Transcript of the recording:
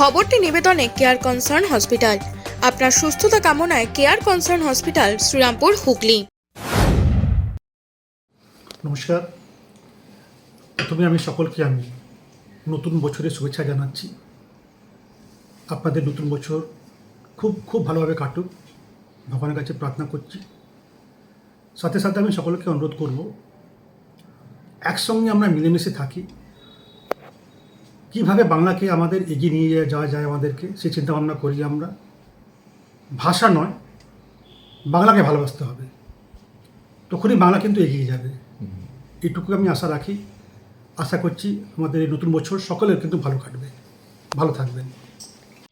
খবরটি নিবেদনে care concern hospital আপনার সুস্থতা কামনায় care concern hospital Srirampur, Hooghly. নমস্কার। প্রথমে আমি সকলকে আমি নতুন বছরের শুভেচ্ছা জানাচ্ছি। আপনাদের নতুন বছর খুব খুব ভালোভাবে কাটুক। ভগবানের কাছে প্রার্থনা করছি। সাথে সাথে আমি সকলকে অনুরোধ করব, একসঙ্গে আমরা মিলেমিশে থাকি। কীভাবে বাংলাকে আমাদের এগিয়ে নিয়ে যাওয়া যায় আমাদেরকে, সেই চিন্তাভাবনা করি আমরা। ভাষা নয়, বাংলাকে ভালোবাসতে হবে। তখনই বাংলা কিন্তু এগিয়ে যাবে। এটুকু আমি আশা রাখি। আশা করছি আমাদের এই নতুন বছর সকলের কিন্তু ভালো কাটবে। ভালো থাকবেন।